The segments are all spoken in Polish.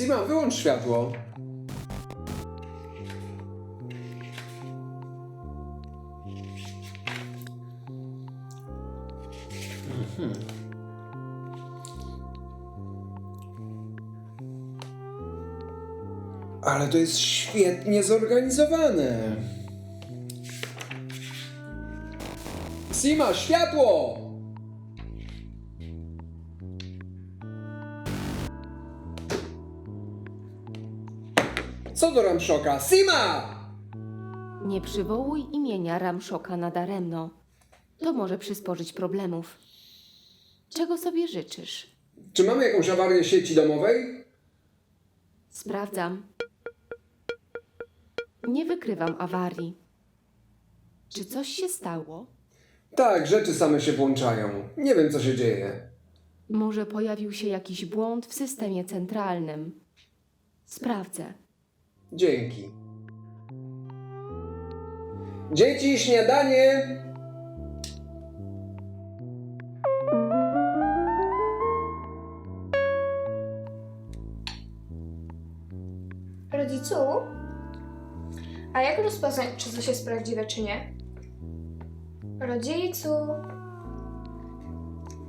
Sima, wyłącz światło. Ale to jest świetnie zorganizowane. Sima, światło! Co do Ramszoka? Sima! Nie przywołuj imienia Ramszoka nadaremno. To może przysporzyć problemów. Czego sobie życzysz? Czy mamy jakąś awarię sieci domowej? Sprawdzam. Nie wykrywam awarii. Czy coś się stało? Tak, rzeczy same się włączają. Nie wiem, co się dzieje. Może pojawił się jakiś błąd w systemie centralnym. Sprawdzę. Dzięki. Dzieci, śniadanie! Rodzicu? A jak rozpoznać, czy coś jest prawdziwe, czy nie? Rodzicu?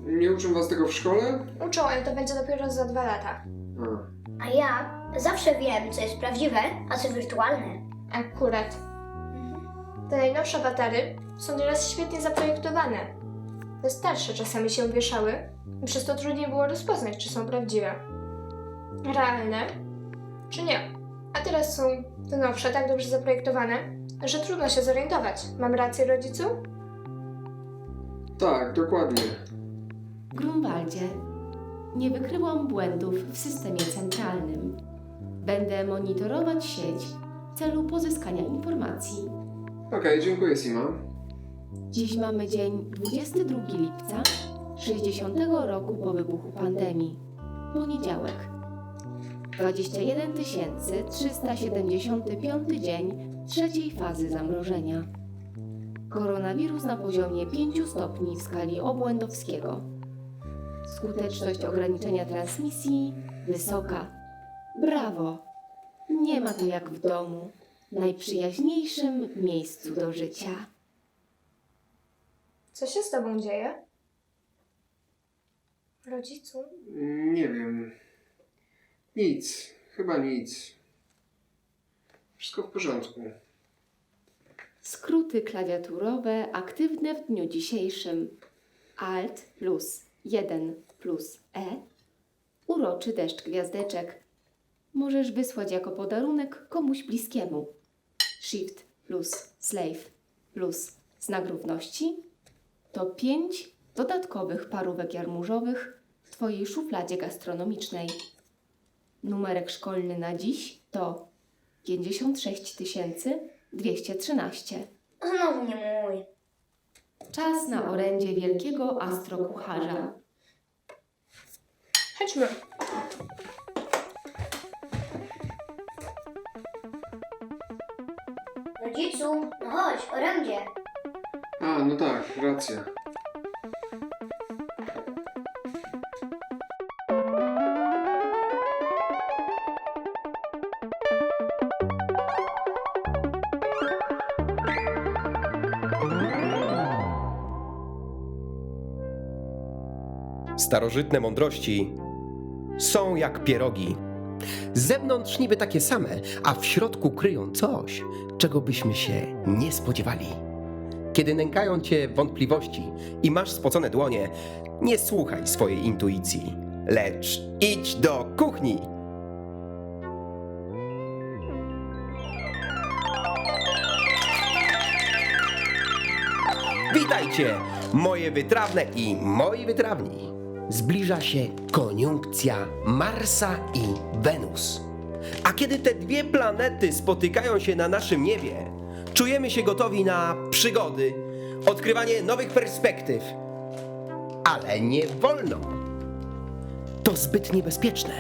Nie uczą was tego w szkole? Uczą, ale to będzie dopiero za dwa lata. A. A ja zawsze wiem, co jest prawdziwe, a co wirtualne. Akurat. Te najnowsze awatary są teraz świetnie zaprojektowane. Te starsze czasami się wieszały i przez to trudniej było rozpoznać, czy są prawdziwe. Realne, czy nie. A teraz są te nowsze tak dobrze zaprojektowane, że trudno się zorientować. Mam rację, rodzicu? Tak, dokładnie. Grunwaldzie, nie wykryłam błędów w systemie centralnym. Będę monitorować sieć w celu pozyskania informacji. Okej, dziękuję, Sima. Dziś mamy dzień 22 lipca 60 roku po wybuchu pandemii. Poniedziałek. 21 375 dzień trzeciej fazy zamrożenia. Koronawirus na poziomie 5 stopni w skali obłędowskiego. Skuteczność ograniczenia transmisji wysoka. Brawo! Nie ma to jak w domu, najprzyjaźniejszym miejscu do życia. Co się z tobą dzieje? Rodzicu? Nie wiem. Nic. Chyba nic. Wszystko w porządku. Skróty klawiaturowe aktywne w dniu dzisiejszym. Alt plus 1 plus E. Uroczy deszcz gwiazdeczek. Możesz wysłać jako podarunek komuś bliskiemu. Shift plus Slave plus znak równości to pięć dodatkowych parówek jarmużowych w Twojej szufladzie gastronomicznej. Numerek szkolny na dziś to 56 213. Znowu nie mój. Czas na orędzie wielkiego astrokucharza. Chodźmy. Rodzicu, no chodź, orędzie. A, no tak, racja. Starożytne mądrości są jak pierogi. Z zewnątrz niby takie same, a w środku kryją coś, czego byśmy się nie spodziewali. Kiedy nękają cię wątpliwości i masz spocone dłonie, nie słuchaj swojej intuicji, lecz idź do kuchni. Witajcie, moje wytrawne i moi wytrawni. Zbliża się koniunkcja Marsa i Wenus. A kiedy te dwie planety spotykają się na naszym niebie, czujemy się gotowi na przygody, odkrywanie nowych perspektyw. Ale nie wolno. To zbyt niebezpieczne.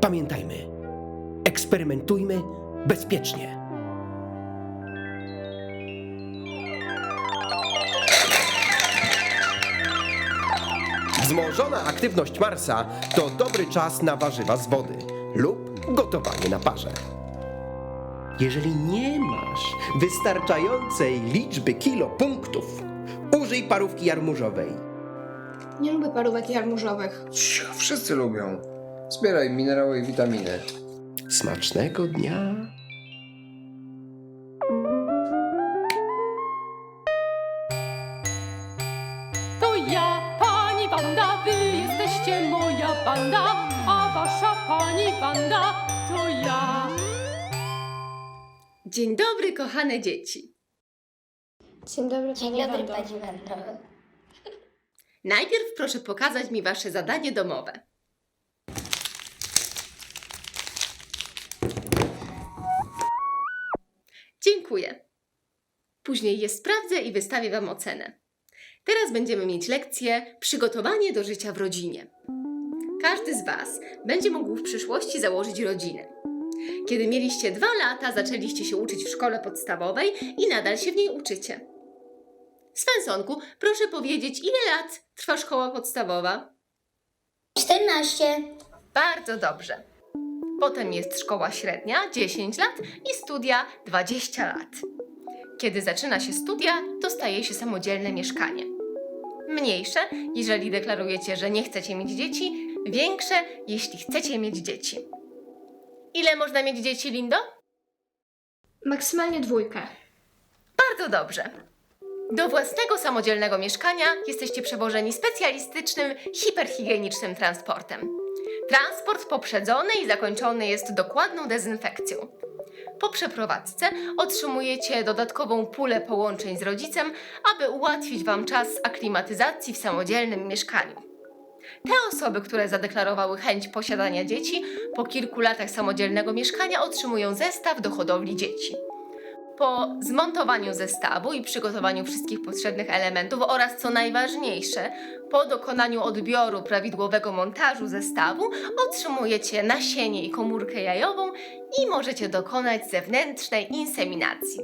Pamiętajmy, eksperymentujmy bezpiecznie. Wzmożona aktywność Marsa to dobry czas na warzywa z wody lub gotowanie na parze. Jeżeli nie masz wystarczającej liczby kilopunktów, użyj parówki jarmużowej. Nie lubię parówek jarmużowych. Wszyscy lubią. Zbieraj minerały i witaminy. Smacznego dnia. To ja, pani Wanda, wy jesteście moja banda, a wasza pani Wanda to ja. Dzień dobry, kochane dzieci. Dzień dobry, Dzień pani dobry, pani. Najpierw proszę pokazać mi wasze zadanie domowe. Dziękuję. Później je sprawdzę i wystawię wam ocenę. Teraz będziemy mieć lekcję Przygotowanie do życia w rodzinie. Każdy z was będzie mógł w przyszłości założyć rodzinę. Kiedy mieliście dwa lata, zaczęliście się uczyć w szkole podstawowej i nadal się w niej uczycie. Svensonku, proszę powiedzieć, ile lat trwa szkoła podstawowa? 14. Bardzo dobrze. Potem jest szkoła średnia 10 lat i studia 20 lat. Kiedy zaczyna się studia, to staje się samodzielne mieszkanie. Mniejsze, jeżeli deklarujecie, że nie chcecie mieć dzieci, większe, jeśli chcecie mieć dzieci. Ile można mieć dzieci, Lindo? Maksymalnie dwójkę. Bardzo dobrze. Do własnego samodzielnego mieszkania jesteście przewożeni specjalistycznym, hiperhigienicznym transportem. Transport poprzedzony i zakończony jest dokładną dezynfekcją. Po przeprowadzce otrzymujecie dodatkową pulę połączeń z rodzicem, aby ułatwić Wam czas aklimatyzacji w samodzielnym mieszkaniu. Te osoby, które zadeklarowały chęć posiadania dzieci, po kilku latach samodzielnego mieszkania otrzymują zestaw do hodowli dzieci. Po zmontowaniu zestawu i przygotowaniu wszystkich potrzebnych elementów oraz co najważniejsze, po dokonaniu odbioru prawidłowego montażu zestawu otrzymujecie nasienie i komórkę jajową i możecie dokonać zewnętrznej inseminacji.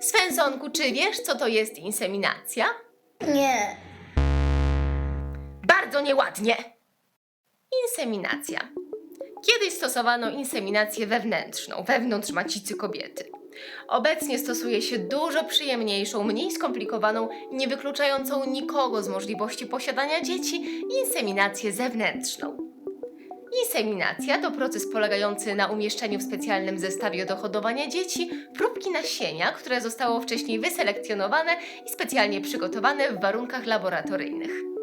Svensonku, czy wiesz co to jest inseminacja? Nie. Bardzo nieładnie. Inseminacja. Kiedyś stosowano inseminację wewnętrzną, wewnątrz macicy kobiety. Obecnie stosuje się dużo przyjemniejszą, mniej skomplikowaną, nie wykluczającą nikogo z możliwości posiadania dzieci inseminację zewnętrzną. Inseminacja to proces polegający na umieszczeniu w specjalnym zestawie do hodowania dzieci próbki nasienia, które zostało wcześniej wyselekcjonowane i specjalnie przygotowane w warunkach laboratoryjnych.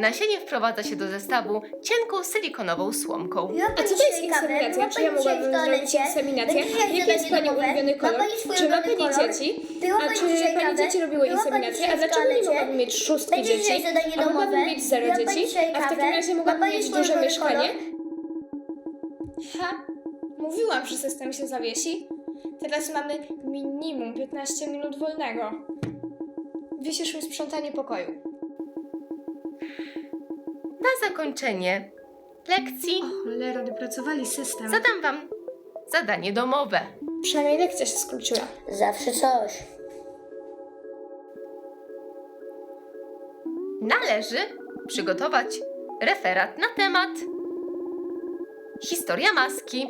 Nasienie wprowadza się do zestawu cienką silikonową słomką. A co to jest inseminacja? Czy ja mogłabym zrobić inseminację? Jaki jest Pani ulubiony kolor? Czy ma Pani dzieci? A czy Pani dzieci robiły inseminację? A dlaczego nie mogłabym mieć szóstki dzieci? A mogłabym mieć zero dzieci? A w takim razie mogłabym mieć duże mieszkanie? Ha! Mówiłam, że system się zawiesi. Teraz mamy minimum 15 minut wolnego. Wisisz mi sprzątanie pokoju. Na zakończenie lekcji dopracowali system. zadam Wam zadanie domowe. Przynajmniej lekcja się skróciła. Zawsze coś. Należy przygotować referat na temat historia maski.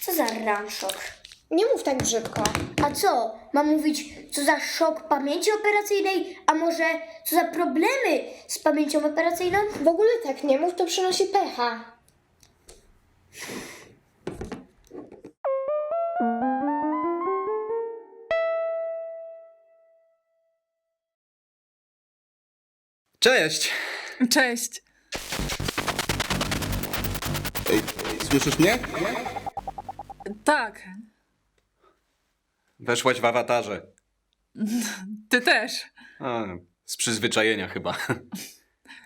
Co za ramszok. Nie mów tak brzydko. A co? Mam mówić, co za szok pamięci operacyjnej? A może co za problemy z pamięcią operacyjną? W ogóle tak nie mów, to przynosi pecha. Cześć! Cześć. Ej, słyszysz mnie? Tak, Weszłaś w awatarze. ty też. A, z przyzwyczajenia chyba.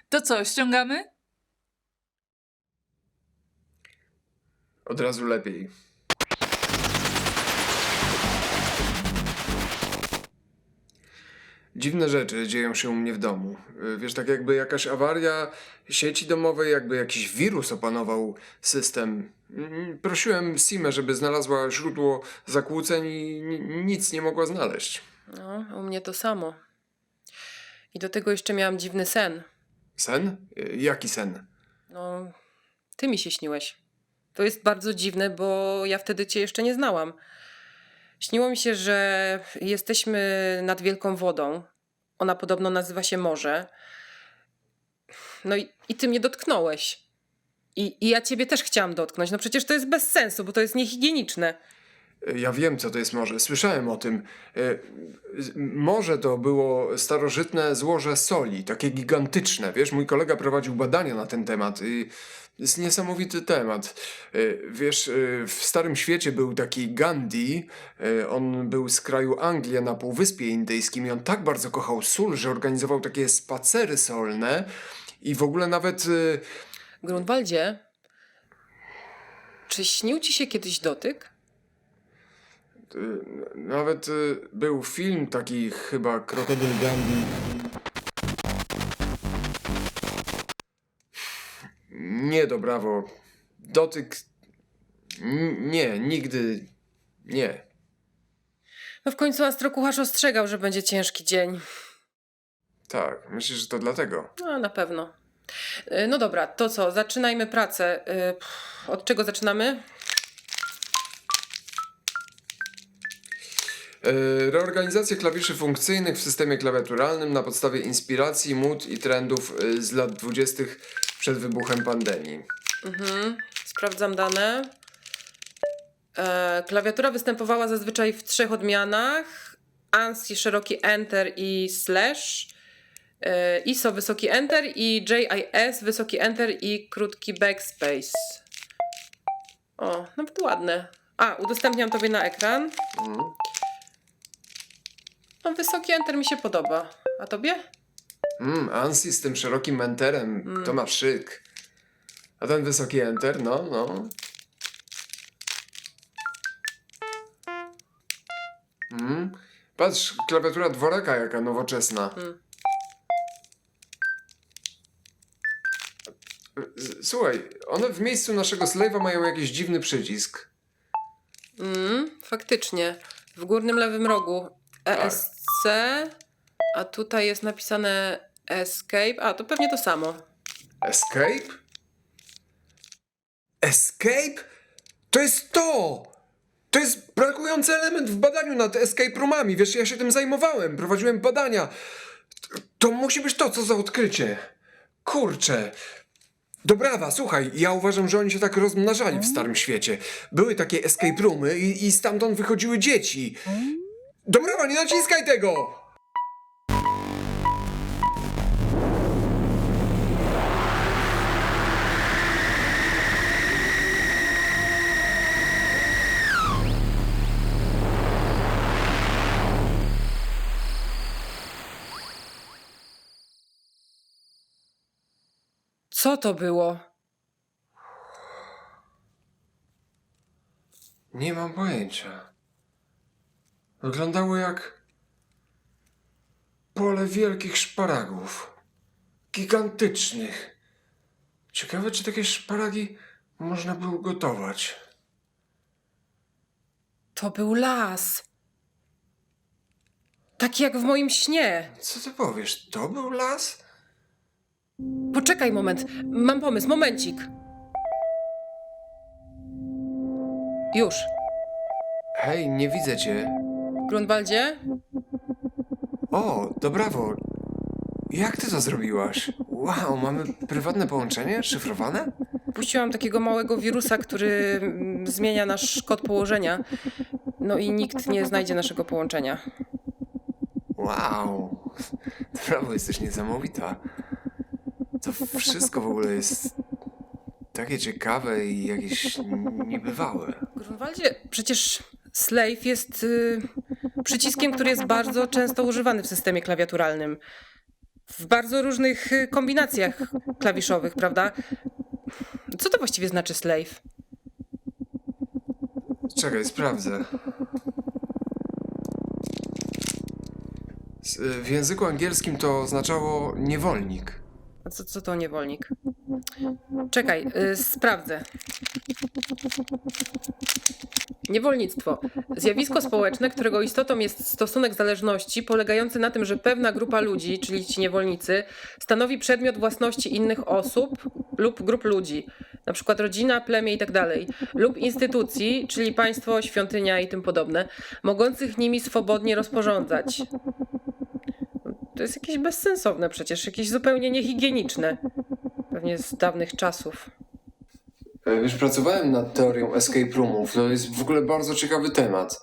To co, ściągamy? Od razu lepiej. Dziwne rzeczy dzieją się u mnie w domu. Y, Wiesz, tak jakby jakaś awaria sieci domowej, jakby jakiś wirus opanował system. Mm, Prosiłem Simę, żeby znalazła źródło zakłóceń i ni- nic nie mogła znaleźć. No, u mnie to samo. I do tego jeszcze miałam dziwny sen. Sen? Y, Jaki sen? No, ty mi się śniłeś. To jest bardzo dziwne, bo ja wtedy cię jeszcze nie znałam. Śniło mi się, że jesteśmy nad wielką wodą. Ona podobno nazywa się morze. No i, i ty mnie dotknąłeś. I, I ja ciebie też chciałam dotknąć. No przecież to jest bez sensu, bo to jest niehigieniczne. Ja wiem, co to jest morze. Słyszałem o tym. E, Morze to było starożytne złoże soli, takie gigantyczne. Wiesz, mój kolega prowadził badania na ten temat. Jest niesamowity temat. E, Wiesz, e, w Starym Świecie był taki Gandhi. e, On był z kraju Anglii na Półwyspie Indyjskim i on tak bardzo kochał sól, że organizował takie spacery solne i w ogóle nawet... Grunwaldzie, czy śnił ci się kiedyś dotyk? Y, Nawet y, był film taki chyba Krokodyl Gandhi. Nie, do brawo. Dotyk. N- Nie, nigdy. Nie. No w końcu astrokucharz ostrzegał, że będzie ciężki dzień. Tak, myślę, że to dlatego. No, na pewno. Y, No dobra, to co? Zaczynajmy pracę. Y, pff, Od czego zaczynamy? E, Reorganizacja klawiszy funkcyjnych w systemie klawiaturalnym na podstawie inspiracji, mód i trendów y, z lat 20. przed wybuchem pandemii. Mhm. Sprawdzam dane. E, klawiatura występowała zazwyczaj w trzech odmianach. ANSI szeroki Enter i Slash. E, ISO wysoki Enter i JIS wysoki Enter i krótki Backspace. O, nawet ładne. A, udostępniam tobie na ekran. Mhm. No, wysoki Enter mi się podoba. A tobie? Mm, ANSI z tym szerokim enterem, to ma szyk. A ten wysoki enter, no, no. Mm. Patrz, klawiatura dworaka jaka nowoczesna. Mm. Słuchaj, one w miejscu naszego slave'a mają jakiś dziwny przycisk. Mm, faktycznie. W górnym lewym rogu ESC, a tutaj jest napisane Escape. A, to pewnie to samo. Escape? Escape? To jest to! To jest brakujący element w badaniu nad escape roomami. Wiesz, ja się tym zajmowałem, prowadziłem badania. To, musi być to, co za odkrycie. Kurczę. Dobrawa, słuchaj, ja uważam, że oni się tak rozmnażali w Starym Świecie. Były takie escape roomy i, i stamtąd wychodziły dzieci. Dobrawa, nie naciskaj tego! Co to było? Nie mam pojęcia. Wyglądało jak pole wielkich szparagów. Gigantycznych. Ciekawe, czy takie szparagi można było gotować. To był las. Taki jak w moim śnie. Co ty powiesz? To był las? Poczekaj moment. Mam pomysł, momencik. Już. Hej, nie widzę cię. Grunwaldzie? O, to brawo. Jak ty to zrobiłaś? Wow, mamy prywatne połączenie? Szyfrowane? Puściłam takiego małego wirusa, który mm, zmienia nasz kod położenia. No i nikt nie znajdzie naszego połączenia. Wow. Brawo, jesteś niesamowita. To wszystko w ogóle jest takie ciekawe i jakieś niebywałe. Grunwaldzie, przecież slave jest y, przyciskiem, który jest bardzo często używany w systemie klawiaturalnym. W bardzo różnych y, kombinacjach klawiszowych, prawda? Co to właściwie znaczy slave? Czekaj, sprawdzę. Y, W języku angielskim to oznaczało niewolnik. Co, co to niewolnik? Czekaj, y, sprawdzę. Niewolnictwo. Zjawisko społeczne, którego istotą jest stosunek zależności polegający na tym, że pewna grupa ludzi, czyli ci niewolnicy, stanowi przedmiot własności innych osób lub grup ludzi, przykład rodzina, plemię itd., lub instytucji, czyli państwo, świątynia i tym podobne, mogących nimi swobodnie rozporządzać. To jest jakieś bezsensowne przecież, jakieś zupełnie niehigieniczne. Pewnie z dawnych czasów. E, Wiesz, pracowałem nad teorią escape roomów. To jest w ogóle bardzo ciekawy temat.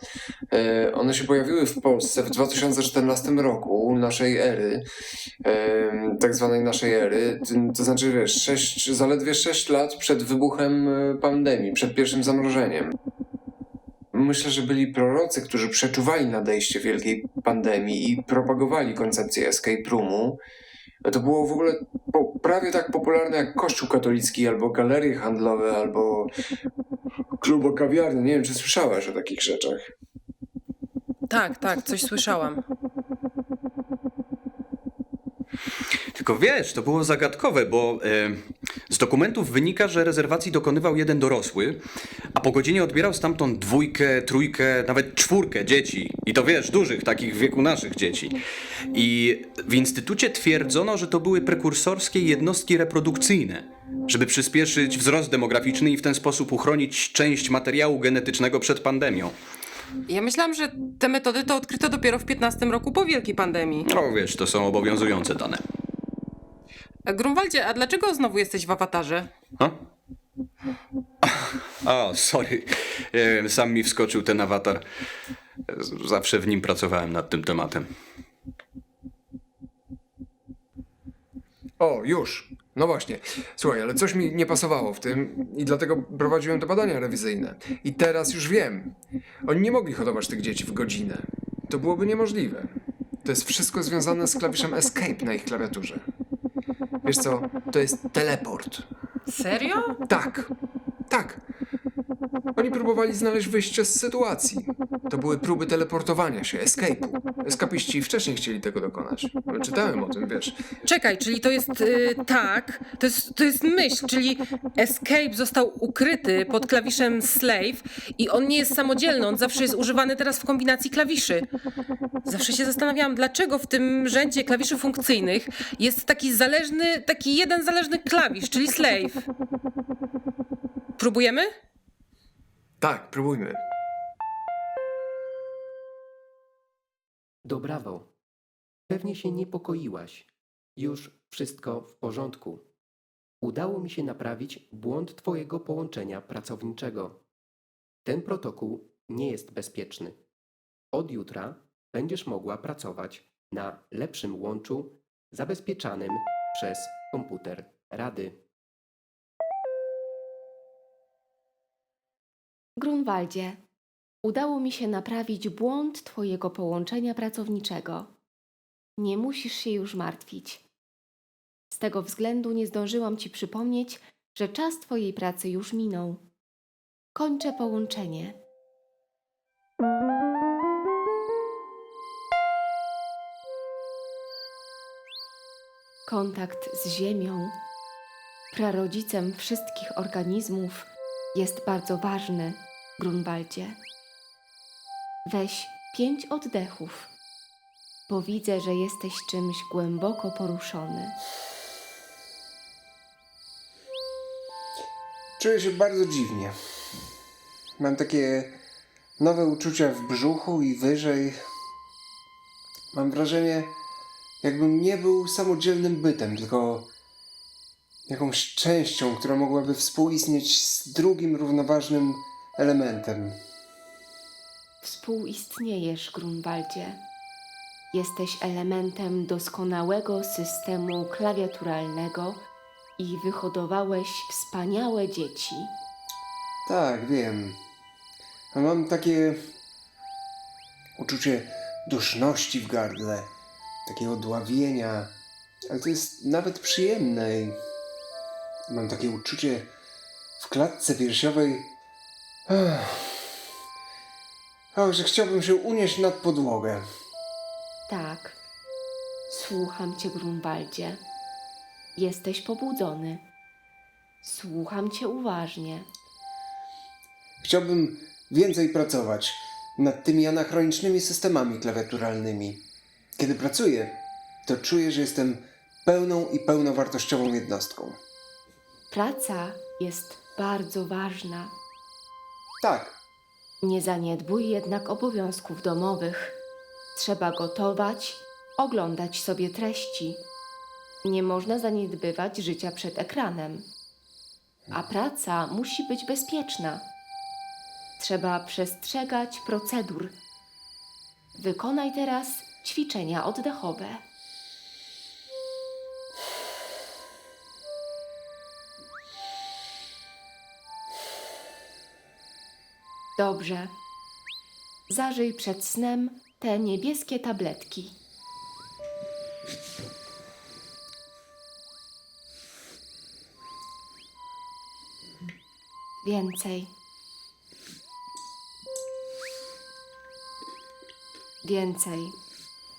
E, One się pojawiły w Polsce w 2014 roku, naszej ery, e, tak zwanej naszej ery. To- znaczy, wiesz, zaledwie 6 lat przed wybuchem pandemii, przed pierwszym zamrożeniem. Myślę, że byli prorocy, którzy przeczuwali nadejście wielkiej pandemii i propagowali koncepcję escape roomu. To było w ogóle prawie tak popularne jak Kościół katolicki, albo galerie handlowe, albo klubo kawiarny. Nie wiem, czy słyszałeś o takich rzeczach. Tak, tak, coś słyszałam. Tylko wiesz, to było zagadkowe, bo e, z dokumentów wynika, że rezerwacji dokonywał jeden dorosły, a po godzinie odbierał stamtąd dwójkę, trójkę, nawet czwórkę dzieci. I to wiesz, dużych, takich w wieku naszych dzieci. I w instytucie twierdzono, że to były prekursorskie jednostki reprodukcyjne, żeby przyspieszyć wzrost demograficzny i w ten sposób uchronić część materiału genetycznego przed pandemią. Ja myślałam, że te metody to odkryto dopiero w 15 roku po wielkiej pandemii. No wiesz, to są obowiązujące dane. A Grunwaldzie, a dlaczego znowu jesteś w awatarze? A? O, sorry. E, Sam mi wskoczył ten awatar. Z- Zawsze w nim pracowałem nad tym tematem. O, już. No właśnie. Słuchaj, ale coś mi nie pasowało w tym i dlatego prowadziłem te badania rewizyjne. I teraz już wiem. Oni nie mogli hodować tych dzieci w godzinę. To byłoby niemożliwe. To jest wszystko związane z klawiszem Escape na ich klawiaturze. Wiesz co? To jest teleport. Serio? Tak, tak. Oni próbowali znaleźć wyjście z sytuacji. To były próby teleportowania się, escape'u. Eskapiści wcześniej chcieli tego dokonać. Czytałem o tym, wiesz. Czekaj, czyli to jest y, tak, to jest, to jest myśl, czyli escape został ukryty pod klawiszem slave i on nie jest samodzielny, on zawsze jest używany teraz w kombinacji klawiszy. Zawsze się zastanawiałam, dlaczego w tym rzędzie klawiszy funkcyjnych jest taki zależny, taki jeden zależny klawisz, czyli slave. Próbujemy? Tak, próbujmy. Dobrawo. Pewnie się niepokoiłaś. Już wszystko w porządku. Udało mi się naprawić błąd Twojego połączenia pracowniczego. Ten protokół nie jest bezpieczny. Od jutra będziesz mogła pracować na lepszym łączu zabezpieczanym przez komputer Rady. Grunwaldzie, udało mi się naprawić błąd Twojego połączenia pracowniczego. Nie musisz się już martwić. Z tego względu nie zdążyłam Ci przypomnieć, że czas Twojej pracy już minął. Kończę połączenie. Kontakt z Ziemią, prarodzicem wszystkich organizmów, jest bardzo ważny, Grunwaldzie. Weź pięć oddechów, bo widzę, że jesteś czymś głęboko poruszony. Czuję się bardzo dziwnie. Mam takie nowe uczucia w brzuchu i wyżej. Mam wrażenie, jakbym nie był samodzielnym bytem, tylko jakąś częścią, która mogłaby współistnieć z drugim równoważnym elementem. Współistniejesz, Grunwaldzie. Jesteś elementem doskonałego systemu klawiaturalnego i wyhodowałeś wspaniałe dzieci. Tak, wiem. A mam takie uczucie duszności w gardle, takiego dławienia, ale to jest nawet przyjemne. i Mam takie uczucie w klatce piersiowej, Ach. że chciałbym się unieść nad podłogę. Tak, Słucham cię, Grunwaldzie. Jesteś pobudzony. Słucham cię uważnie. Chciałbym więcej pracować nad tymi anachronicznymi systemami klawiaturalnymi. Kiedy pracuję, to czuję, że jestem pełną i pełnowartościową jednostką. Praca jest bardzo ważna. Tak, Nie zaniedbuj jednak obowiązków domowych. Trzeba gotować, oglądać sobie treści. Nie można zaniedbywać życia przed ekranem. A praca musi być bezpieczna. Trzeba przestrzegać procedur. Wykonaj teraz ćwiczenia oddechowe. Dobrze. Zażyj przed snem te niebieskie tabletki. Więcej. Więcej.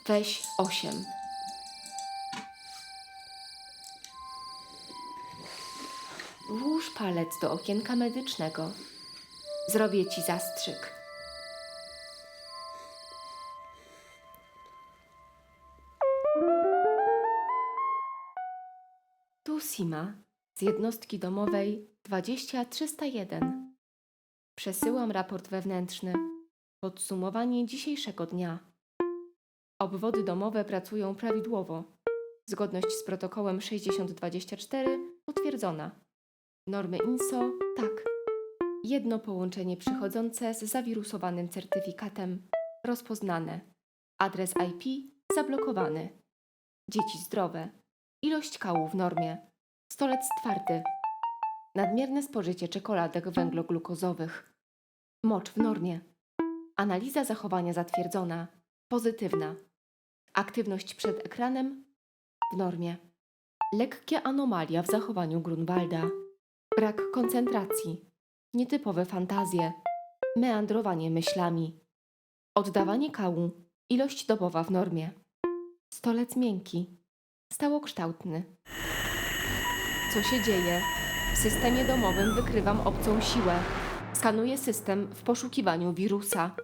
Weź osiem. Włóż palec do okienka medycznego. Zrobię ci zastrzyk. Tu Sima z jednostki domowej 20301. Przesyłam raport wewnętrzny. Podsumowanie dzisiejszego dnia. Obwody domowe pracują prawidłowo. Zgodność z protokołem 6024 potwierdzona. Normy INSO tak. Jedno połączenie przychodzące z zawirusowanym certyfikatem rozpoznane. Adres IP zablokowany. Dzieci zdrowe. Ilość kału w normie. Stolec twardy. Nadmierne spożycie czekoladek węgloglukozowych. Mocz w normie. Analiza zachowania zatwierdzona. Pozytywna. Aktywność przed ekranem w normie. Lekkie anomalia w zachowaniu Grunwalda. Brak koncentracji. Nietypowe fantazje. Meandrowanie myślami. Oddawanie kału. Ilość dobowa w normie. Stolec miękki. Stałokształtny. Co się dzieje? W systemie domowym wykrywam obcą siłę. Skanuję system w poszukiwaniu wirusa.